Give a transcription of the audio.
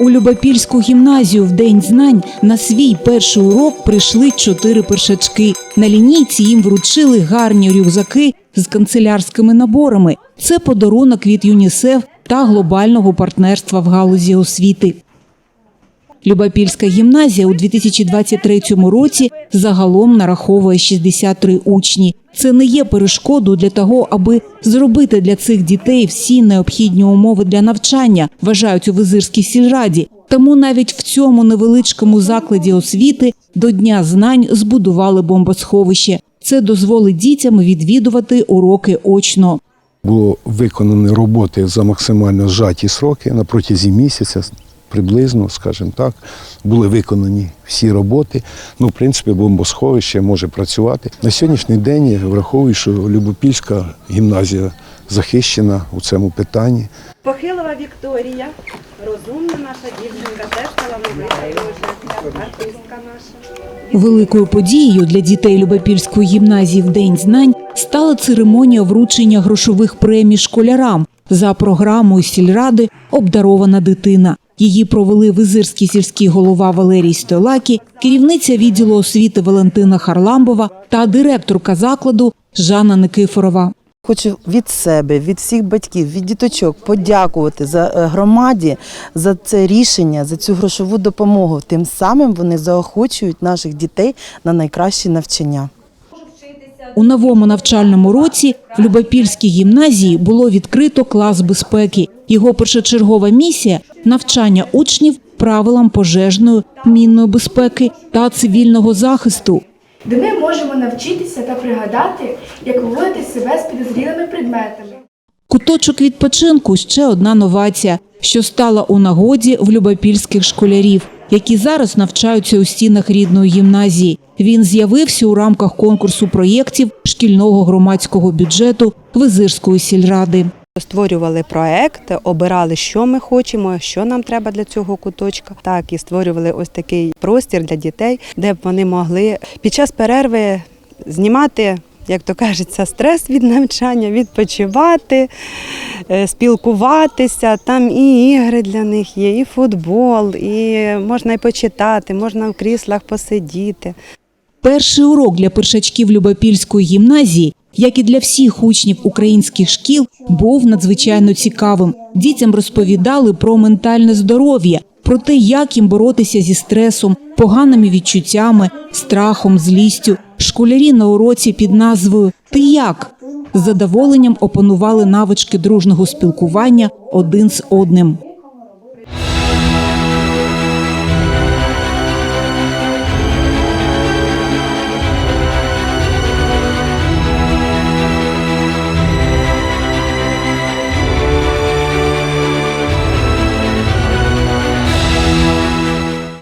У Любопільську гімназію в День знань на свій перший урок прийшли чотири першачки. На лінійці їм вручили гарні рюкзаки з канцелярськими наборами. Це подарунок від ЮНІСЕФ та глобального партнерства в галузі освіти. Любопільська гімназія у 2023 році загалом нараховує 63 учні. Це не є перешкодою для того, аби зробити для цих дітей всі необхідні умови для навчання, вважають у Визирській сільраді. Тому навіть в цьому невеличкому закладі освіти до Дня знань збудували бомбосховище. Це дозволить дітям відвідувати уроки очно. Було виконані роботи за максимально зжаті сроки на протязі місяця, приблизно, скажімо так, були виконані всі роботи. Ну, в принципі, бомбосховище може працювати. На сьогоднішній день я враховую, що Любопільська гімназія захищена у цьому питанні. Похилова Вікторія, розумна наша дівчинка, теж талановита артистка наша. Великою подією для дітей Любопільської гімназії в День знань стала церемонія вручення грошових премій школярам за програмою сільради Обдарована дитина. Її провели визирський сільський голова Валерій Стойлакі, керівниця відділу освіти Валентина Харламбова та директорка закладу Жанна Никифорова. Хочу від себе, від всіх батьків, від діточок подякувати за е, громаді за це рішення, за цю грошову допомогу. Тим самим вони заохочують наших дітей на найкращі навчання. У новому навчальному році в Любопільській гімназії було відкрито клас безпеки. Його першочергова місія навчання учнів правилам пожежної, мінної безпеки та цивільного захисту. де ми можемо навчитися та пригадати, як поводити себе з підозрілими предметами. Куточок відпочинку ще одна новація, що стала у нагоді в любопільських школярів, які зараз навчаються у стінах рідної гімназії. Він з'явився у рамках конкурсу проєктів шкільного громадського бюджету Визирської сільради. Створювали проект, обирали, що ми хочемо, що нам треба для цього куточка. Так і створювали ось такий простір для дітей, де б вони могли під час перерви знімати. Як то кажеться, стрес від навчання, відпочивати, е, спілкуватися. Там і ігри для них є, і футбол, і можна і почитати, можна в кріслах посидіти. Перший урок для першачків Любопільської гімназії, як і для всіх учнів українських шкіл, був надзвичайно цікавим. Дітям розповідали про ментальне здоров'я, про те, як їм боротися зі стресом, поганими відчуттями, страхом, злістю. Школярі на уроці під назвою Ти як з задоволенням опанували навички дружного спілкування один з одним.